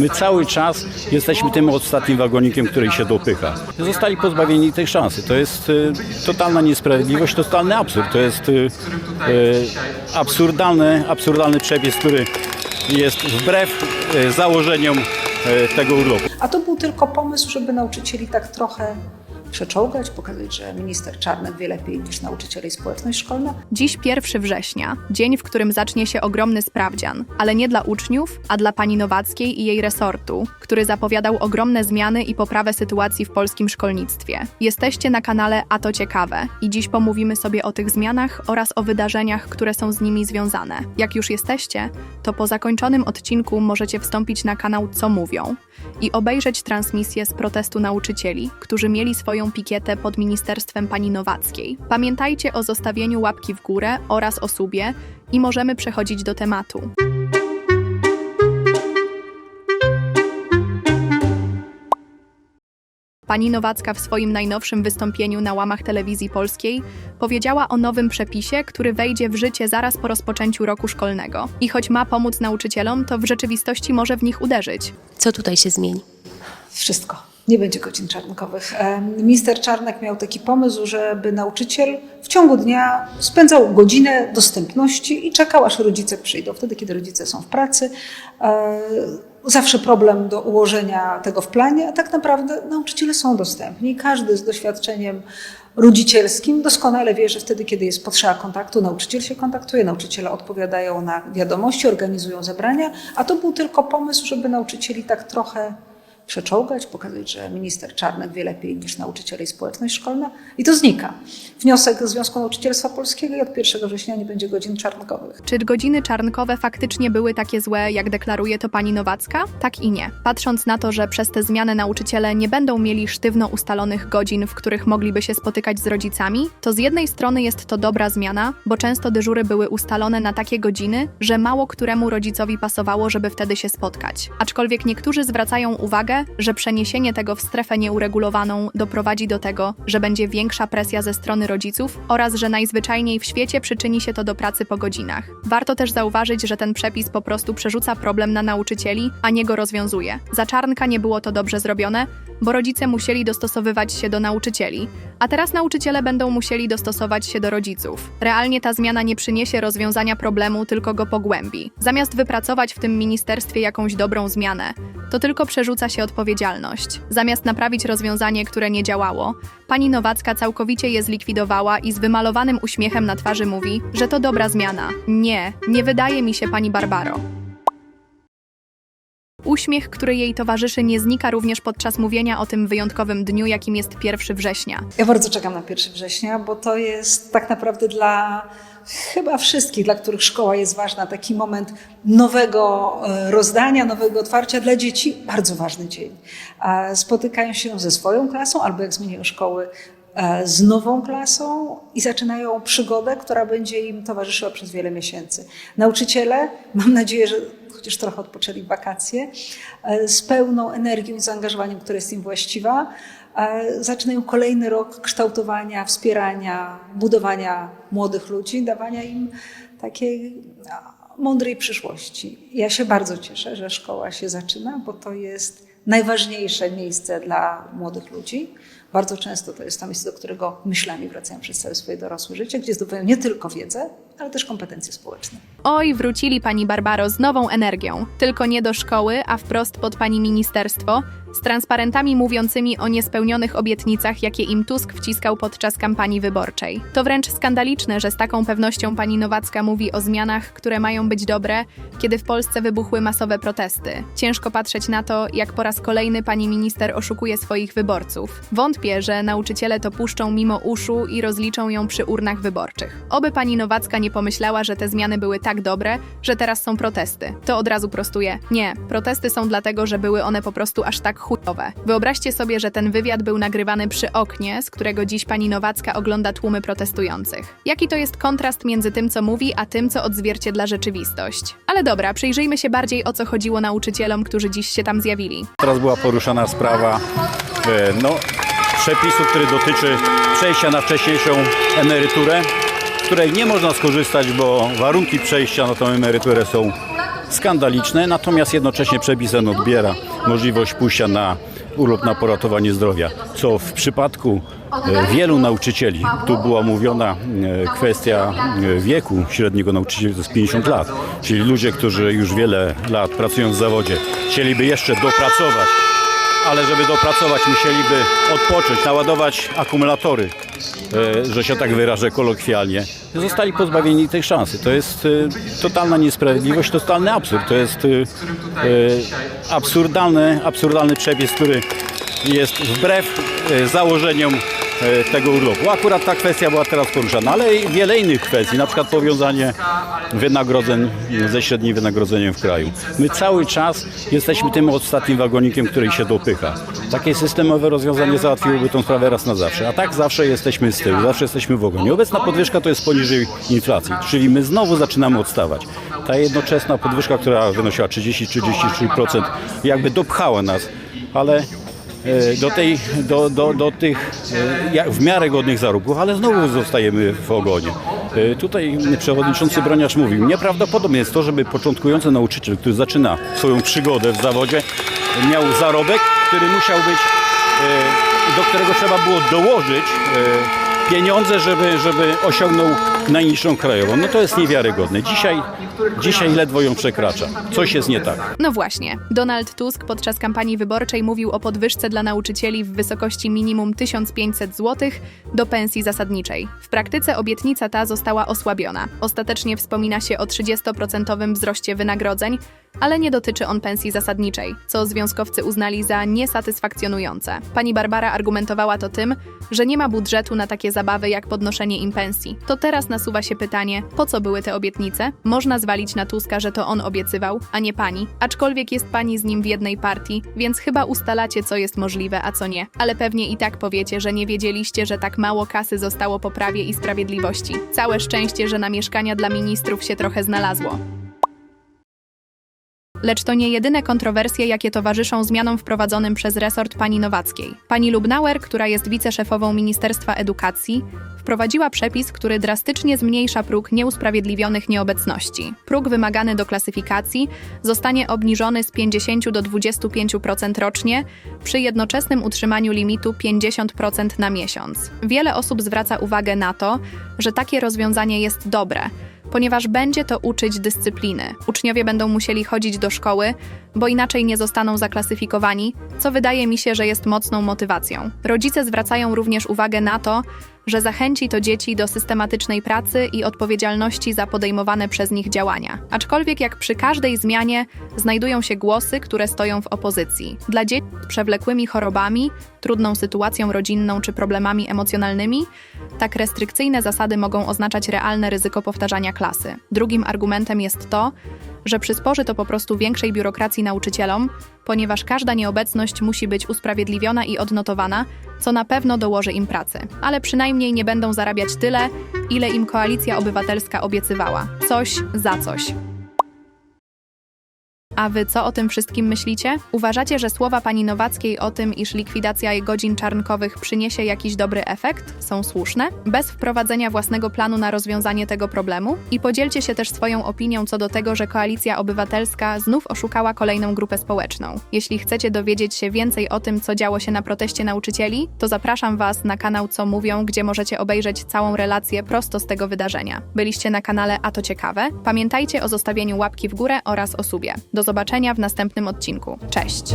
My cały czas jesteśmy tym ostatnim wagonikiem, który się dopycha. Zostali pozbawieni tej szansy. To jest y, totalna niesprawiedliwość, totalny absurd. To jest y, y, absurdalny, absurdalny przepis, który jest wbrew założeniom tego urlopu. A to był tylko pomysł, żeby nauczycieli tak trochę przeczołgać, pokazać, że minister Czarnek wie lepiej niż nauczyciele i społeczność szkolna. Dziś 1 września, dzień, w którym zacznie się ogromny sprawdzian, ale nie dla uczniów, a dla pani Nowackiej i jej resortu, który zapowiadał ogromne zmiany i poprawę sytuacji w polskim szkolnictwie. Jesteście na kanale A to ciekawe i dziś pomówimy sobie o tych zmianach oraz o wydarzeniach, które są z nimi związane. Jak już jesteście, to po zakończonym odcinku możecie wstąpić na kanał Co mówią i obejrzeć transmisję z protestu nauczycieli, którzy mieli swoją pikietę pod ministerstwem pani Nowackiej. Pamiętajcie o zostawieniu łapki w górę oraz o subie i możemy przechodzić do tematu. Pani Nowacka w swoim najnowszym wystąpieniu na łamach telewizji polskiej powiedziała o nowym przepisie, który wejdzie w życie zaraz po rozpoczęciu roku szkolnego. I choć ma pomóc nauczycielom, to w rzeczywistości może w nich uderzyć. Co tutaj się zmieni? Wszystko. Nie będzie godzin czarnkowych. Minister Czarnek miał taki pomysł, żeby nauczyciel w ciągu dnia spędzał godzinę dostępności i czekał, aż rodzice przyjdą. Wtedy, kiedy rodzice są w pracy. Zawsze problem do ułożenia tego w planie, a tak naprawdę nauczyciele są dostępni. Każdy z doświadczeniem rodzicielskim doskonale wie, że wtedy, kiedy jest potrzeba kontaktu, nauczyciel się kontaktuje, nauczyciele odpowiadają na wiadomości, organizują zebrania, a to był tylko pomysł, żeby nauczycieli tak trochę przeczołgać, pokazać, że minister Czarnek wie lepiej niż nauczyciele i społeczność szkolna i to znika. Wniosek Związku Nauczycielstwa Polskiego i od 1 września nie będzie godzin czarnkowych. Czy godziny czarnkowe faktycznie były takie złe, jak deklaruje to pani Nowacka? Tak i nie. Patrząc na to, że przez te zmiany nauczyciele nie będą mieli sztywno ustalonych godzin, w których mogliby się spotykać z rodzicami, to z jednej strony jest to dobra zmiana, bo często dyżury były ustalone na takie godziny, że mało któremu rodzicowi pasowało, żeby wtedy się spotkać. Aczkolwiek niektórzy zwracają uwagę, że przeniesienie tego w strefę nieuregulowaną doprowadzi do tego, że będzie większa presja ze strony rodziców oraz że najzwyczajniej w świecie przyczyni się to do pracy po godzinach. Warto też zauważyć, że ten przepis po prostu przerzuca problem na nauczycieli, a nie go rozwiązuje. Za czarnka nie było to dobrze zrobione, bo rodzice musieli dostosowywać się do nauczycieli, a teraz nauczyciele będą musieli dostosować się do rodziców. Realnie ta zmiana nie przyniesie rozwiązania problemu, tylko go pogłębi. Zamiast wypracować w tym ministerstwie jakąś dobrą zmianę, to tylko przerzuca się odpowiedzialność. Zamiast naprawić rozwiązanie, które nie działało, pani Nowacka całkowicie je zlikwidowała i z wymalowanym uśmiechem na twarzy mówi, że to dobra zmiana. Nie, nie wydaje mi się pani Barbaro. Uśmiech, który jej towarzyszy, nie znika również podczas mówienia o tym wyjątkowym dniu, jakim jest 1 września. Ja bardzo czekam na 1 września, bo to jest tak naprawdę dla chyba wszystkich, dla których szkoła jest ważna, taki moment nowego e, rozdania, nowego otwarcia dla dzieci, bardzo ważny dzień. Spotykają się ze swoją klasą albo jak zmieniają szkoły, z nową klasą i zaczynają przygodę, która będzie im towarzyszyła przez wiele miesięcy. Nauczyciele, mam nadzieję, że chociaż trochę odpoczęli wakacje, e, z pełną energią i zaangażowaniem, które jest im właściwa, e, zaczynają kolejny rok kształtowania, wspierania, budowania młodych ludzi, dawania im takiej mądrej przyszłości. Ja się bardzo cieszę, że szkoła się zaczyna, bo to jest najważniejsze miejsce dla młodych ludzi. Bardzo często to jest to miejsce, do którego myślami wracają przez całe swoje dorosłe życie, gdzie zdobywają nie tylko wiedzę, ale też kompetencje społeczne. Oj, wrócili pani Barbaro z nową energią. Tylko nie do szkoły, a wprost pod pani ministerstwo, z transparentami mówiącymi o niespełnionych obietnicach, jakie im Tusk wciskał podczas kampanii wyborczej. To wręcz skandaliczne, że z taką pewnością pani Nowacka mówi o zmianach, które mają być dobre, kiedy w Polsce wybuchły masowe protesty. Ciężko patrzeć na to, jak po raz kolejny pani minister oszukuje swoich wyborców. Wątpię, że nauczyciele to puszczą mimo uszu i rozliczą ją przy urnach wyborczych. Oby pani Nowacka nie pomyślała, że te zmiany były tak dobre, że teraz są protesty. To od razu prostuję. Nie, protesty są dlatego, że były one po prostu aż tak Wyobraźcie sobie, że ten wywiad był nagrywany przy oknie, z którego dziś pani Nowacka ogląda tłumy protestujących. Jaki to jest kontrast między tym, co mówi, a tym, co odzwierciedla rzeczywistość. Ale dobra, przyjrzyjmy się bardziej o co chodziło nauczycielom, którzy dziś się tam zjawili. Teraz była poruszana sprawa e, no, przepisu, który dotyczy przejścia na wcześniejszą emeryturę, z której nie można skorzystać, bo warunki przejścia na tą emeryturę są skandaliczne, natomiast jednocześnie przepis ten odbiera możliwość pójścia na urlop na poratowanie zdrowia, co w przypadku e, wielu nauczycieli, tu była mówiona e, kwestia e, wieku średniego nauczycieli, to jest 50 lat, czyli ludzie, którzy już wiele lat pracują w zawodzie, chcieliby jeszcze dopracować, ale żeby dopracować musieliby odpocząć, naładować akumulatory, e, że się tak wyrażę kolokwialnie. Zostali pozbawieni tej szansy. To jest e, totalna niesprawiedliwość, totalny absurd. To jest e, absurdalny, absurdalny przepis, który jest wbrew założeniom tego urlopu. Akurat ta kwestia była teraz poruszana, ale i wiele innych kwestii, na przykład powiązanie wynagrodzeń ze średnim wynagrodzeniem w kraju. My cały czas jesteśmy tym ostatnim wagonikiem, który się dopycha. Takie systemowe rozwiązanie załatwiłoby tą sprawę raz na zawsze, a tak zawsze jesteśmy z tyłu, zawsze jesteśmy w ogonie. Obecna podwyżka to jest poniżej inflacji, czyli my znowu zaczynamy odstawać. Ta jednoczesna podwyżka, która wynosiła 30-33%, jakby dopchała nas, ale e, do, tej, do, do, do tych e, w miarę godnych zarobków, ale znowu zostajemy w ogonie. E, Tutaj przewodniczący Broniarz mówił, nieprawdopodobne jest to, żeby początkujący nauczyciel, który zaczyna swoją przygodę w zawodzie, miał zarobek, który musiał być, e, do którego trzeba było dołożyć e, pieniądze, żeby, żeby osiągnął najniższą krajową. No to jest niewiarygodne. Dzisiaj, dzisiaj ledwo ją przekracza. Coś jest nie tak. No właśnie, Donald Tusk podczas kampanii wyborczej mówił o podwyżce dla nauczycieli w wysokości minimum 1500 zł do pensji zasadniczej. W praktyce obietnica ta została osłabiona. Ostatecznie wspomina się o 30% wzroście wynagrodzeń, ale nie dotyczy on pensji zasadniczej, co związkowcy uznali za niesatysfakcjonujące. Pani Barbara argumentowała to tym, że nie ma budżetu na takie zabawy jak podnoszenie im pensji. To teraz nasuwa się pytanie, po co były te obietnice? Można zwalić na Tuska, że to on obiecywał, a nie pani. Aczkolwiek jest pani z nim w jednej partii, więc chyba ustalacie, co jest możliwe, a co nie. Ale pewnie i tak powiecie, że nie wiedzieliście, że tak mało kasy zostało po prawie i sprawiedliwości. Całe szczęście, że na mieszkania dla ministrów się trochę znalazło. Lecz to nie jedyne kontrowersje, jakie towarzyszą zmianom wprowadzonym przez resort pani Nowackiej. Pani Lubnauer, która jest wiceszefową Ministerstwa Edukacji, wprowadziła przepis, który drastycznie zmniejsza próg nieusprawiedliwionych nieobecności. Próg wymagany do klasyfikacji zostanie obniżony z 50 do 25% rocznie, przy jednoczesnym utrzymaniu limitu 50% na miesiąc. Wiele osób zwraca uwagę na to, że takie rozwiązanie jest dobre, ponieważ będzie to uczyć dyscypliny. Uczniowie będą musieli chodzić do szkoły, bo inaczej nie zostaną zaklasyfikowani, co wydaje mi się, że jest mocną motywacją. Rodzice zwracają również uwagę na to, że zachęci to dzieci do systematycznej pracy i odpowiedzialności za podejmowane przez nich działania. Aczkolwiek jak przy każdej zmianie znajdują się głosy, które stoją w opozycji. Dla dzieci z przewlekłymi chorobami, trudną sytuacją rodzinną czy problemami emocjonalnymi, tak restrykcyjne zasady mogą oznaczać realne ryzyko powtarzania klasy. Drugim argumentem jest to, że przysporzy to po prostu większej biurokracji nauczycielom, ponieważ każda nieobecność musi być usprawiedliwiona i odnotowana, co na pewno dołoży im pracy. Ale przynajmniej nie będą zarabiać tyle, ile im koalicja obywatelska obiecywała. Coś za coś. A wy co o tym wszystkim myślicie? Uważacie, że słowa pani Nowackiej o tym, iż likwidacja godzin czarnkowych przyniesie jakiś dobry efekt, są słuszne? Bez wprowadzenia własnego planu na rozwiązanie tego problemu? I podzielcie się też swoją opinią co do tego, że Koalicja Obywatelska znów oszukała kolejną grupę społeczną. Jeśli chcecie dowiedzieć się więcej o tym, co działo się na proteście nauczycieli, to zapraszam Was na kanał Co Mówią, gdzie możecie obejrzeć całą relację prosto z tego wydarzenia. Byliście na kanale A to ciekawe? Pamiętajcie o zostawieniu łapki w górę oraz o subie. Do zobaczenia w następnym odcinku. Cześć!